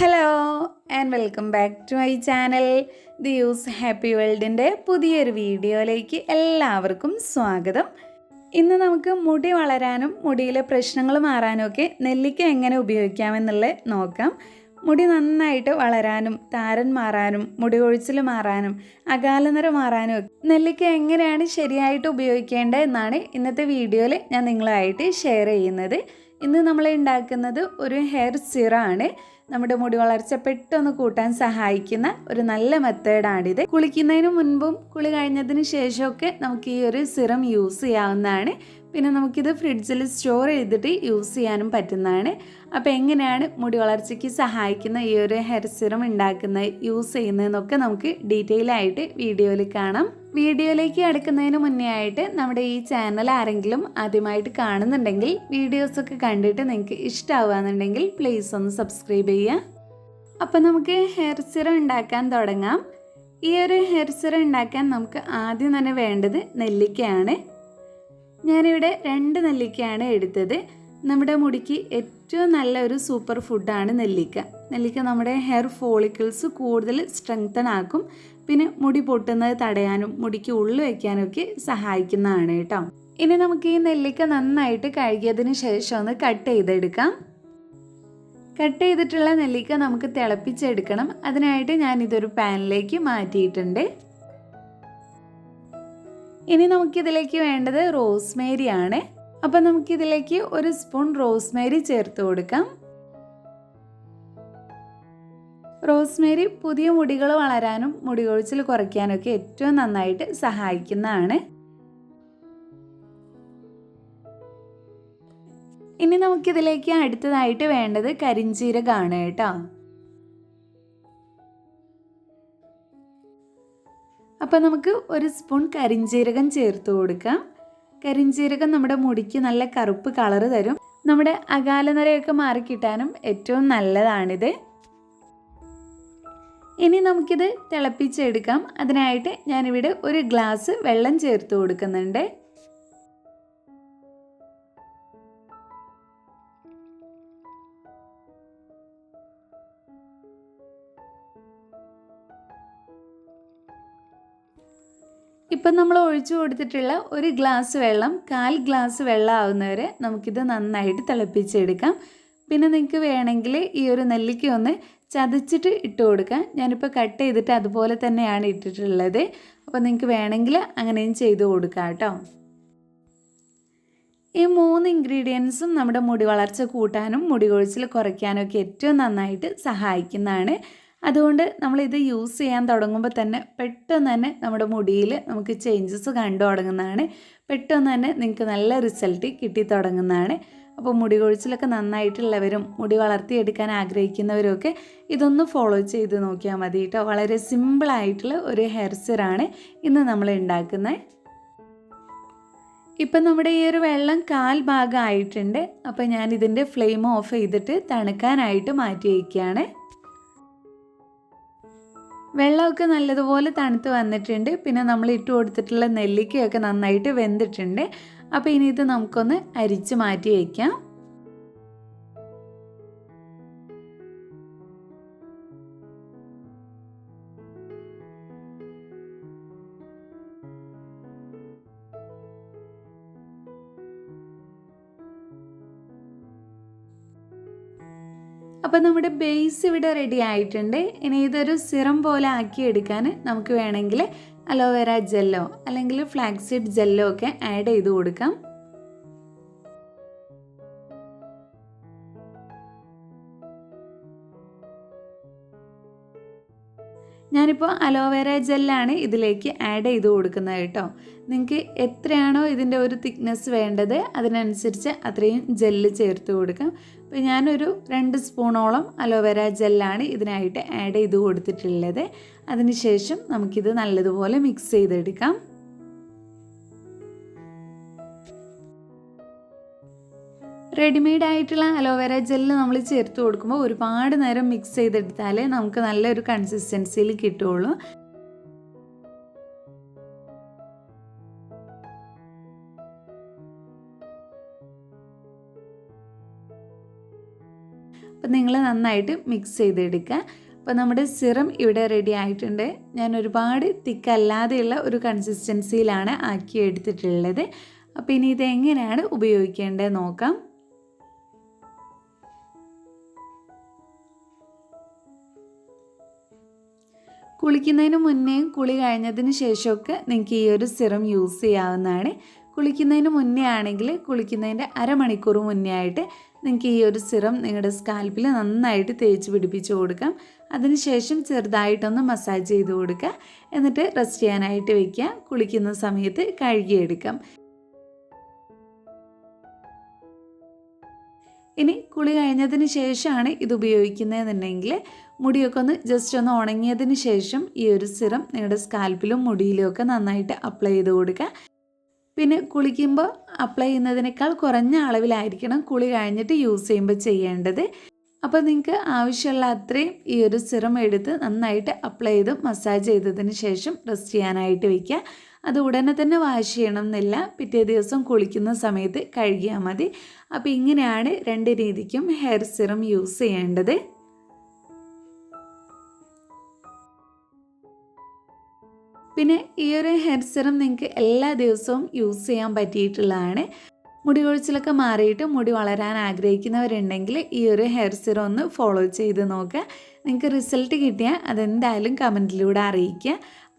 Hello and welcome back to my channel the use happy വേൾഡിന്റെ പുതിയൊരു വീഡിയോയിലേക്ക് എല്ലാവർക്കും സ്വാഗതം. ഇന്ന് നമുക്ക് മുടി വളരാനും മുടിയിലെ പ്രശ്നങ്ങൾ മാറാനും ഒക്കെ നെല്ലിക്ക എങ്ങനെ ഉപയോഗിക്കാമെന്നുള്ളത് നോക്കാം. മുടി നന്നായിട്ട് വളരാനും താരൻ മാറാനും മുടി കൊഴിച്ചിൽ മാറാനും അകാലനിര മാറാനും നെല്ലിക്ക എങ്ങനെയാണ് ശരിയായിട്ട് ഉപയോഗിക്കേണ്ടത് എന്നാണ് ഇന്നത്തെ വീഡിയോയിൽ ഞാൻ നിങ്ങളായിട്ട് ഷെയർ ചെയ്യുന്നത്. ഇന്ന് നമ്മൾ ഉണ്ടാക്കുന്നത് ഒരു ഹെയർ സിറാണ് നമ്മുടെ മുടി വളർച്ച പെട്ടെന്ന് കൂട്ടാൻ സഹായിക്കുന്ന ഒരു നല്ല മെത്തേഡാണിത് കുളിക്കുന്നതിന് മുൻപും കുളി കഴിഞ്ഞതിന് ശേഷമൊക്കെ നമുക്ക് ഈ ഒരു സിറം യൂസ് ചെയ്യാവുന്നതാണ്. പിന്നെ നമുക്കിത് ഫ്രിഡ്ജിൽ സ്റ്റോർ ചെയ്തിട്ട് യൂസ് ചെയ്യാനും പറ്റുന്നതാണ്. അപ്പോൾ എങ്ങനെയാണ് മുടി വളർച്ചയ്ക്ക് സഹായിക്കുന്ന ഈ ഒരു ഹെയർ സിറം ഉണ്ടാക്കുന്നത് യൂസ് ചെയ്യുന്നതെന്നൊക്കെ നമുക്ക് ഡീറ്റെയിൽ ആയിട്ട് വീഡിയോയിൽ കാണാം. വീഡിയോയിലേക്ക് അടുക്കുന്നതിന് മുന്നേ ആയിട്ട് നമ്മുടെ ഈ ചാനൽ ആരെങ്കിലും ആദ്യമായിട്ട് കാണുന്നുണ്ടെങ്കിൽ വീഡിയോസൊക്കെ കണ്ടിട്ട് നിങ്ങൾക്ക് ഇഷ്ടമാവുകയെന്നുണ്ടെങ്കിൽ പ്ലീസ് ഒന്ന് സബ്സ്ക്രൈബ് ചെയ്യുക. അപ്പോൾ നമുക്ക് ഹെയർ സിറം ഉണ്ടാക്കാൻ തുടങ്ങാം. ഈ ഒരു ഹെയർ സിറം ഉണ്ടാക്കാൻ നമുക്ക് ആദ്യം തന്നെ വേണ്ടത് നെല്ലിക്കയാണ്. ഞാനിവിടെ രണ്ട് നെല്ലിക്കയാണ് എടുത്തത്. നമ്മുടെ മുടിക്ക് ഏറ്റവും നല്ല ഒരു സൂപ്പർ ഫുഡാണ് നെല്ലിക്ക. നെല്ലിക്ക നമ്മുടെ ഹെയർ ഫോളിക്കിൾസ് കൂടുതൽ സ്ട്രെങ്തൻ ആക്കും. പിന്നെ മുടി പൊട്ടുന്നത് തടയാനും മുടിക്ക് ഉള്ളു വയ്ക്കാനും ഒക്കെ സഹായിക്കുന്നതാണ് കേട്ടോ. ഇനി നമുക്ക് ഈ നെല്ലിക്ക നന്നായിട്ട് കഴുകിയതിന് ശേഷം ഒന്ന് കട്ട് ചെയ്തെടുക്കാം. കട്ട് ചെയ്തിട്ടുള്ള നെല്ലിക്ക നമുക്ക് തിളപ്പിച്ചെടുക്കണം. അതിനായിട്ട് ഞാൻ ഇതൊരു പാനിലേക്ക് മാറ്റിയിട്ടുണ്ട്. ഇനി നമുക്കിതിലേക്ക് വേണ്ടത് റോസ്മേരി ആണ് അപ്പം നമുക്കിതിലേക്ക് ഒരു സ്പൂൺ റോസ്മേരി ചേർത്ത് കൊടുക്കാം. റോസ്മേരി പുതിയ മുടികൾ വളരാനും മുടി കൊഴിച്ചിൽ കുറയ്ക്കാനൊക്കെ ഏറ്റവും നന്നായിട്ട് സഹായിക്കുന്നതാണ്. ഇനി നമുക്കിതിലേക്ക് അടുത്തതായിട്ട് വേണ്ടത് കരിഞ്ചീരകാണ് കേട്ടോ. അപ്പോൾ നമുക്ക് ഒരു സ്പൂൺ കരിഞ്ചീരകം ചേർത്ത് കൊടുക്കാം. കരിഞ്ചീരകം നമ്മുടെ മുടിക്ക് നല്ല കറുപ്പ് കളറ് തരും. നമ്മുടെ അകാലനരയൊക്കെ മാറിക്കിട്ടാനും ഏറ്റവും നല്ലതാണിത്. ഇനി നമുക്കിത് തിളപ്പിച്ചെടുക്കാം. അതിനായിട്ട് ഞാനിവിടെ ഒരു ഗ്ലാസ് വെള്ളം ചേർത്ത് കൊടുക്കുന്നുണ്ട്. ഇപ്പം നമ്മൾ ഒഴിച്ചു കൊടുത്തിട്ടുള്ള ഒരു ഗ്ലാസ് വെള്ളം കാൽ ഗ്ലാസ് വെള്ളം ആവുന്നവരെ നമുക്കിത് നന്നായിട്ട് തിളപ്പിച്ചെടുക്കാം. പിന്നെ നിങ്ങൾക്ക് വേണമെങ്കിൽ ഈ ഒരു നെല്ലിക്ക ഒന്ന് ചതച്ചിട്ട് ഇട്ട് കൊടുക്കാം ഞാനിപ്പോൾ കട്ട് ചെയ്തിട്ട് അതുപോലെ തന്നെയാണ് ഇട്ടിട്ടുള്ളത്. അപ്പോൾ നിങ്ങൾക്ക് വേണമെങ്കിൽ അങ്ങനെയും ചെയ്ത് കൊടുക്കാം കേട്ടോ. ഈ മൂന്ന് ഇൻഗ്രീഡിയൻസും നമ്മുടെ മുടി വളർച്ച കൂട്ടാനും മുടി കൊഴിച്ചിൽ കുറയ്ക്കാനും ഒക്കെ ഏറ്റവും നന്നായിട്ട് സഹായിക്കുന്നതാണ്. അതുകൊണ്ട് നമ്മളിത് യൂസ് ചെയ്യാൻ തുടങ്ങുമ്പോൾ തന്നെ പെട്ടെന്ന് തന്നെ നമ്മുടെ മുടിയിൽ നമുക്ക് ചേഞ്ചസ് കണ്ടു തുടങ്ങുന്നതാണ്. പെട്ടെന്ന് തന്നെ നിങ്ങൾക്ക് നല്ല റിസൾട്ട് കിട്ടി തുടങ്ങുന്നതാണ്. അപ്പോൾ മുടി കൊഴിച്ചിലൊക്കെ നന്നായിട്ടുള്ളവരും മുടി വളർത്തിയെടുക്കാൻ ആഗ്രഹിക്കുന്നവരൊക്കെ ഇതൊന്ന് ഫോളോ ചെയ്ത് നോക്കിയാൽ മതി കേട്ടോ വളരെ സിമ്പിളായിട്ടുള്ള ഒരു ഹെയർ സിറാണ് ഇന്ന് നമ്മൾ ഉണ്ടാക്കുന്നത്. ഇപ്പം നമ്മുടെ ഈ ഒരു വെള്ളം കാൽ ഭാഗമായിട്ടുണ്ട് അപ്പോൾ ഞാൻ ഇതിന്റെ ഫ്ലെയിം ഓഫ് ചെയ്തിട്ട് തണുക്കാനായിട്ട് മാറ്റി വയ്ക്കുകയാണ്. വെള്ളമൊക്കെ നല്ലതുപോലെ തണുത്ത് വന്നിട്ടുണ്ട്. പിന്നെ നമ്മൾ ഇട്ട് കൊടുത്തിട്ടുള്ള നെല്ലിക്കയൊക്കെ നന്നായിട്ട് വെന്തിട്ടുണ്ട്. അപ്പോൾ ഇനി ഇത് നമുക്കൊന്ന് അരിച്ച് മാറ്റി വയ്ക്കാം. അപ്പോൾ നമ്മുടെ ബേസ് ഇവിടെ റെഡി ആയിട്ടുണ്ട്. ഇനി ഇതൊരു സിറം പോലെ ആക്കി എടുക്കാൻ നമുക്ക് വേണമെങ്കിൽ അലോവേര ജെല്ലോ അല്ലെങ്കിൽ ഫ്ലാക്സിഡ് ജെല്ലോ ഒക്കെ ആഡ് ചെയ്ത് കൊടുക്കാം. ഞാനിപ്പോൾ അലോവേര ജെല്ലാണ് ഇതിലേക്ക് ആഡ് ചെയ്ത് കൊടുക്കുന്നത് കേട്ടോ. നിങ്ങൾക്ക് എത്രയാണോ ഇതിന്റെ ഒരു തിക്നെസ് വേണ്ടത് അതിനനുസരിച്ച് അത്രയും ജെല്ല് ചേർത്ത് കൊടുക്കാം. അപ്പോൾ ഞാനൊരു രണ്ട് സ്പൂണോളം അലോവേര ജെല്ലാണ് ഇതിനായിട്ട് ആഡ് ചെയ്ത് കൊടുത്തിട്ടുള്ളത്. അതിനുശേഷം നമുക്കിത് നല്ലതുപോലെ മിക്സ് ചെയ്തെടുക്കാം. റെഡിമെയ്ഡ് ആയിട്ടുള്ള അലോവേര ജെല്ല് നമ്മൾ ചേർത്ത് കൊടുക്കുമ്പോൾ ഒരുപാട് നേരം മിക്സ് ചെയ്തെടുത്താലേ നമുക്ക് നല്ലൊരു കൺസിസ്റ്റൻസിയിൽ കിട്ടുള്ളൂ അപ്പം നിങ്ങൾ നന്നായിട്ട് മിക്സ് ചെയ്തെടുക്കുക. അപ്പോൾ നമ്മുടെ സിറം ഇവിടെ റെഡി ആയിട്ടുണ്ട്. ഞാൻ ഒരുപാട് തിക്കല്ലാതെയുള്ള ഒരു കൺസിസ്റ്റൻസിയിലാണ് ആക്കി എടുത്തിട്ടുള്ളത് അപ്പോൾ ഇനി ഇത് എങ്ങനെയാണ് ഉപയോഗിക്കേണ്ടത് നോക്കാം. കുളിക്കുന്നതിന് മുന്നേയും കുളി കഴിഞ്ഞതിന് ശേഷമൊക്കെ നിങ്ങൾക്ക് ഈ ഒരു സിറം യൂസ് ചെയ്യാവുന്നതാണ്. കുളിക്കുന്നതിന് മുന്നേ ആണെങ്കിൽ കുളിക്കുന്നതിന്റെ അരമണിക്കൂർ മുന്നേ ആയിട്ട് നിങ്ങൾക്ക് ഈ ഒരു സിറം നിങ്ങളുടെ സ്കാൽപ്പിൽ നന്നായിട്ട് തേച്ച് പിടിപ്പിച്ച് കൊടുക്കാം. അതിനുശേഷം ചെറുതായിട്ടൊന്ന് മസാജ് ചെയ്ത് കൊടുക്കുക. എന്നിട്ട് റെസ്റ്റ് ചെയ്യാനായിട്ട് വയ്ക്കുക കുളിക്കുന്ന സമയത്ത് കഴുകിയെടുക്കാം. ഇനി കുളി കഴിഞ്ഞതിന് ശേഷമാണ് ഇത് ഉപയോഗിക്കുന്നതെന്നുണ്ടെങ്കിൽ മുടിയൊക്കെ ഒന്ന് ജസ്റ്റ് ഒന്ന് ഉണങ്ങിയതിന് ശേഷം ഈ ഒരു സിറം നിങ്ങളുടെ സ്കാൽപ്പിലും മുടിയിലും ഒക്കെ നന്നായിട്ട് അപ്ലൈ ചെയ്ത് കൊടുക്കുക. പിന്നെ കുളിക്കുമ്പോൾ അപ്ലൈ ചെയ്യുന്നതിനേക്കാൾ കുറഞ്ഞ അളവിലായിരിക്കണം കുളി കഴിഞ്ഞിട്ട് യൂസ് ചെയ്യുമ്പോൾ ചെയ്യേണ്ടത്. അപ്പോൾ നിങ്ങൾക്ക് ആവശ്യമുള്ള അത്രയും ഈ ഒരു സിറം എടുത്ത് നന്നായിട്ട് അപ്ലൈ ചെയ്ത് മസാജ് ചെയ്തതിന് ശേഷം റെസ്റ്റ് ചെയ്യാനായിട്ട് വയ്ക്കുക അത് ഉടനെ തന്നെ വാഷ് ചെയ്യണം എന്നില്ല പിറ്റേ ദിവസം കുളിക്കുന്ന സമയത്ത് കഴുകിയാൽ മതി. അപ്പോൾ ഇങ്ങനെയാണ് രണ്ട് രീതിക്കും ഹെയർ സിറം യൂസ് ചെയ്യേണ്ടത്. പിന്നെ ഈ ഒരു ഹെയർ സിറം നിങ്ങൾക്ക് എല്ലാ ദിവസവും യൂസ് ചെയ്യാൻ പറ്റിയിട്ടുള്ളതാണ്. മുടി കൊഴിച്ചിലൊക്കെ മാറിയിട്ട് മുടി വളരാൻ ആഗ്രഹിക്കുന്നവരുണ്ടെങ്കിൽ ഈ ഒരു ഹെയർ സിറം ഒന്ന് ഫോളോ ചെയ്ത് നോക്കുക. നിങ്ങൾക്ക് റിസൾട്ട് കിട്ടിയാൽ അതെന്തായാലും കമന്റിലൂടെ അറിയിക്കുക.